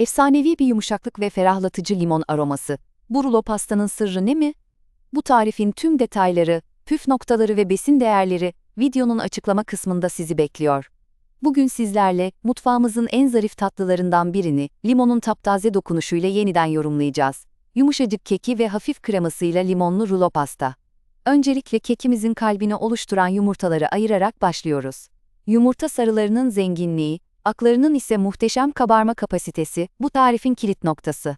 Efsanevi bir yumuşaklık ve ferahlatıcı limon aroması. Bu rulo pastanın sırrı ne mi? Bu tarifin tüm detayları, püf noktaları ve besin değerleri videonun açıklama kısmında sizi bekliyor. Bugün sizlerle mutfağımızın en zarif tatlılarından birini limonun taptaze dokunuşuyla yeniden yorumlayacağız. Yumuşacık keki ve hafif kremasıyla limonlu rulo pasta. Öncelikle kekimizin kalbini oluşturan yumurtaları ayırarak başlıyoruz. Yumurta sarılarının zenginliği, aklarının ise muhteşem kabarma kapasitesi bu tarifin kilit noktası.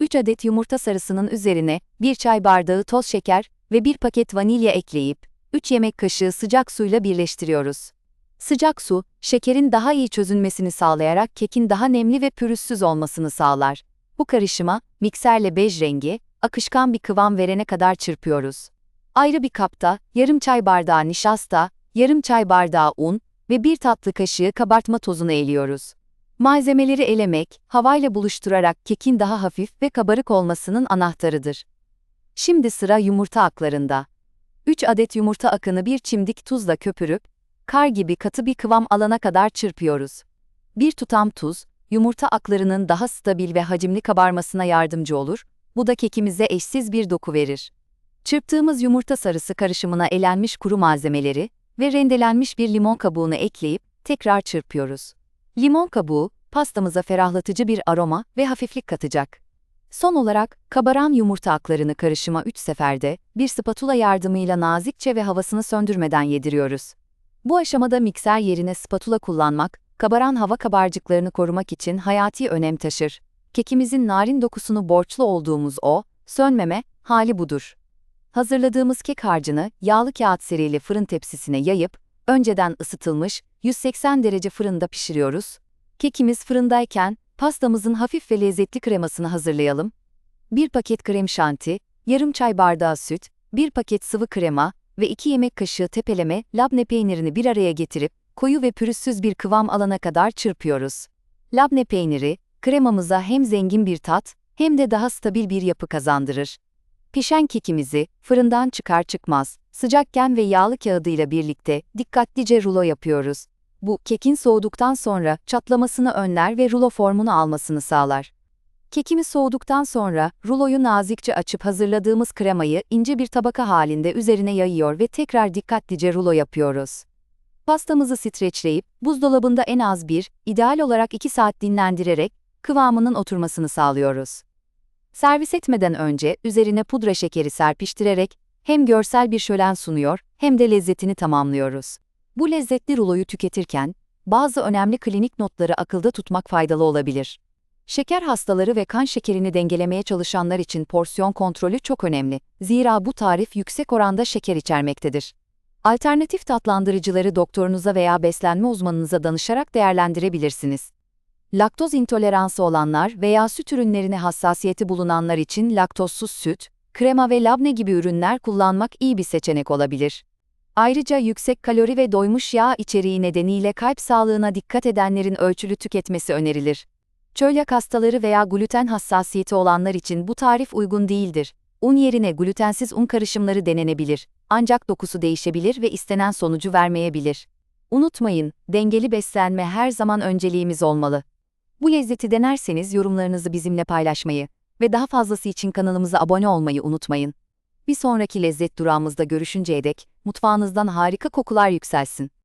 3 adet yumurta sarısının üzerine 1 çay bardağı toz şeker ve 1 paket vanilya ekleyip 3 yemek kaşığı sıcak suyla birleştiriyoruz. Sıcak su, şekerin daha iyi çözünmesini sağlayarak kekin daha nemli ve pürüzsüz olmasını sağlar. Bu karışıma mikserle bej rengi, akışkan bir kıvam verene kadar çırpıyoruz. Ayrı bir kapta yarım çay bardağı nişasta, yarım çay bardağı un ve bir tatlı kaşığı kabartma tozunu eliyoruz. Malzemeleri elemek, havayla buluşturarak kekin daha hafif ve kabarık olmasının anahtarıdır. Şimdi sıra yumurta aklarında. 3 adet yumurta akını bir çimdik tuzla köpürüp, kar gibi katı bir kıvam alana kadar çırpıyoruz. Bir tutam tuz, yumurta aklarının daha stabil ve hacimli kabarmasına yardımcı olur, bu da kekimize eşsiz bir doku verir. Çırptığımız yumurta sarısı karışımına elenmiş kuru malzemeleri ve rendelenmiş bir limon kabuğunu ekleyip tekrar çırpıyoruz. Limon kabuğu, pastamıza ferahlatıcı bir aroma ve hafiflik katacak. Son olarak, kabaran yumurta aklarını karışıma 3 seferde, bir spatula yardımıyla nazikçe ve havasını söndürmeden yediriyoruz. Bu aşamada mikser yerine spatula kullanmak, kabaran hava kabarcıklarını korumak için hayati önem taşır. Kekimizin narin dokusunu borçlu olduğumuz o, sönmeme, hali budur. Hazırladığımız kek harcını yağlı kağıt serili fırın tepsisine yayıp, önceden ısıtılmış 180 derece fırında pişiriyoruz. Kekimiz fırındayken pastamızın hafif ve lezzetli kremasını hazırlayalım. 1 paket krem şanti, yarım çay bardağı süt, 1 paket sıvı krema ve 2 yemek kaşığı tepeleme labne peynirini bir araya getirip koyu ve pürüzsüz bir kıvam alana kadar çırpıyoruz. Labne peyniri, kremamıza hem zengin bir tat hem de daha stabil bir yapı kazandırır. Pişen kekimizi fırından çıkar çıkmaz sıcakken ve yağlı kağıdıyla birlikte dikkatlice rulo yapıyoruz. Bu kekin soğuduktan sonra çatlamasını önler ve rulo formunu almasını sağlar. Kekimiz soğuduktan sonra ruloyu nazikçe açıp hazırladığımız kremayı ince bir tabaka halinde üzerine yayıyor ve tekrar dikkatlice rulo yapıyoruz. Pastamızı streçleyip buzdolabında en az bir, ideal olarak 2 saat dinlendirerek kıvamının oturmasını sağlıyoruz. Servis etmeden önce üzerine pudra şekeri serpiştirerek hem görsel bir şölen sunuyor hem de lezzetini tamamlıyoruz. Bu lezzetli ruloyu tüketirken bazı önemli klinik notları akılda tutmak faydalı olabilir. Şeker hastaları ve kan şekerini dengelemeye çalışanlar için porsiyon kontrolü çok önemli. Zira bu tarif yüksek oranda şeker içermektedir. Alternatif tatlandırıcıları doktorunuza veya beslenme uzmanınıza danışarak değerlendirebilirsiniz. Laktoz intoleransı olanlar veya süt ürünlerine hassasiyeti bulunanlar için laktozsuz süt, krema ve labne gibi ürünler kullanmak iyi bir seçenek olabilir. Ayrıca yüksek kalori ve doymuş yağ içeriği nedeniyle kalp sağlığına dikkat edenlerin ölçülü tüketmesi önerilir. Çölyak hastaları veya gluten hassasiyeti olanlar için bu tarif uygun değildir. Un yerine glutensiz un karışımları denenebilir. Ancak dokusu değişebilir ve istenen sonucu vermeyebilir. Unutmayın, dengeli beslenme her zaman önceliğimiz olmalı. Bu lezzeti denerseniz yorumlarınızı bizimle paylaşmayı ve daha fazlası için kanalımıza abone olmayı unutmayın. Bir sonraki lezzet durağımızda görüşünceye dek mutfağınızdan harika kokular yükselsin.